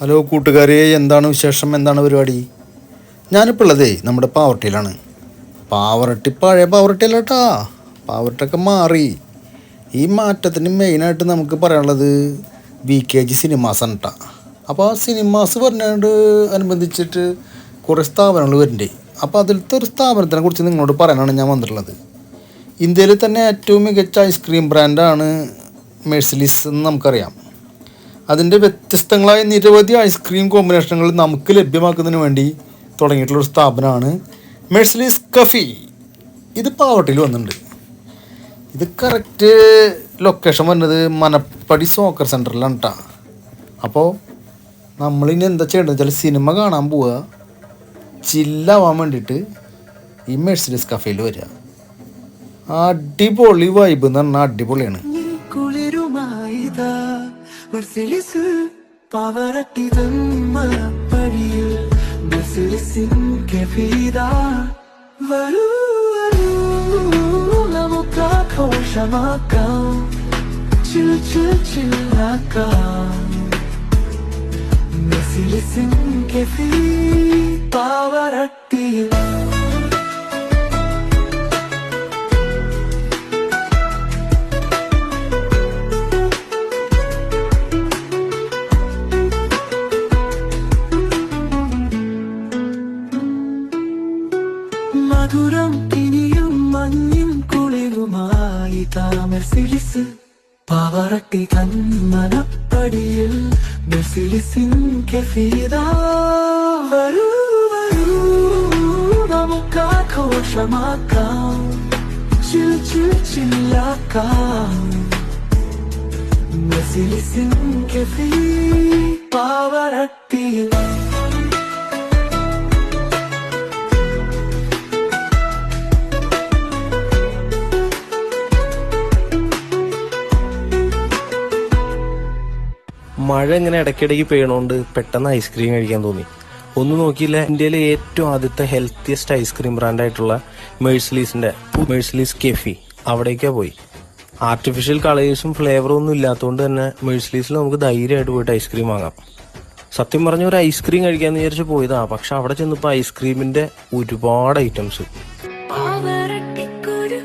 Hello കൂട്ടുകാരെ എന്താണ് വിശേഷം? എന്താണ് പരിപാടി? ഞാനിപ്പോൾ ഉള്ളതേ നമ്മുടെ പാവർട്ടിയിലാണ് പാവറട്ടി പഴയ പാവറട്ടി അല്ല കേട്ടാ പാവറട്ടൊക്കെ മാറി. ഈ മാറ്റത്തിന് മെയിനായിട്ട് നമുക്ക് പറയാനുള്ളത് വി കെ ജി സിനിമാസാണ് കേട്ടാ അപ്പോൾ ആ സിനിമാസ് പറഞ്ഞുകൊണ്ട് അനുബന്ധിച്ചിട്ട് കുറേ സ്ഥാപനങ്ങൾ വരുന്നുണ്ട്. അപ്പോൾ അതിലത്തെ ഒരു സ്ഥാപനത്തിനെ കുറിച്ച് നിങ്ങളോട് പറയാനാണ് ഞാൻ വന്നിട്ടുള്ളത്. ഇന്ത്യയിൽ തന്നെ ഏറ്റവും മികച്ച ഐസ്ക്രീം ബ്രാൻഡാണ് മെഴ്സിലിസ് എന്ന് നമുക്കറിയാം. അതിന്റെ വ്യത്യസ്തങ്ങളായ നിരവധി ഐസ്ക്രീം കോമ്പിനേഷനുകൾ നമുക്ക് ലഭ്യമാക്കുന്നതിന് വേണ്ടി തുടങ്ങിയിട്ടുള്ള ഒരു സ്ഥാപനമാണ് മെഴ്സലീസ് കഫി ഇത് പാവട്ടിൽ വന്നിട്ടുണ്ട്. ഇത് കറക്റ്റ് ലൊക്കേഷൻ വരുന്നത് മനപ്പടി സോക്കർ സെന്ററിലാണ് കേട്ടോ അപ്പോൾ നമ്മളിനി എന്താ ചെയ്യേണ്ടത് വെച്ചാൽ സിനിമ കാണാൻ പോവുക ചില്ലാവാൻ വേണ്ടിയിട്ട് ഈ മെഴ്സലീസ് കഫേയിൽ വരിക അടിപൊളി വൈബ് എന്ന് പറഞ്ഞാൽ അടിപൊളിയാണ്. കുളിരുമായിതാ മെർസിലിസ് പവറട്ടിതൻ മലപ്പടിയിൽ മെർസിലിസിൻ കെഫീതാ വരൂ വരൂ നമുക്കാഘോഷമാക്കാം ചിൽ ചിൽ ചില്ലാക്കാം മെർസിലിസിൻ കെഫീ പവറട്ടിയിൽ മധുരം ഇനിയും മഞ്ഞും കുളിരുമായി താമസിലിസ് പവറട്ടി കന്മനപ്പടിയിൽ മെസിലിസിൻ കെഫീതാ വരൂ വരൂ നമുക്കാഘോഷമാക്കാം ചിൽ ചിൽ ചില്ലാക്കാം മെസിലിസിൻ കെഫീ പവറട്ടിയിൽ മഴ ഇങ്ങനെ ഇടയ്ക്കിടയ്ക്ക് പെയ്യണോണ്ട് പെട്ടെന്ന് ഐസ്ക്രീം കഴിക്കാൻ തോന്നി. ഒന്ന് നോക്കിയില്ല ഇന്ത്യയിലെ ഏറ്റവും ആദ്യത്തെ ഹെൽത്തിയസ്റ്റ് ഐസ്ക്രീം ബ്രാൻഡായിട്ടുള്ള മേഴ്സലീസിന്റെ മേഴ്സലീസ് കെഫി അവിടേക്കാ പോയി. ആർട്ടിഫിഷ്യൽ കളേഴ്സും ഫ്ലേവറും ഒന്നും ഇല്ലാത്തതുകൊണ്ട് തന്നെ മേഴ്സലീസിൽ നമുക്ക് ധൈര്യമായിട്ട് പോയിട്ട് ഐസ്ക്രീം വാങ്ങാം. സത്യം പറഞ്ഞ ഒരു ഐസ്ക്രീം കഴിക്കാന്ന് വിചാരിച്ച് പോയതാ പക്ഷെ അവിടെ ചെന്നപ്പോൾ ഐസ്ക്രീമിന്റെ ഒരുപാട് ഐറ്റംസ് പാവറട്ടിക്കൊരു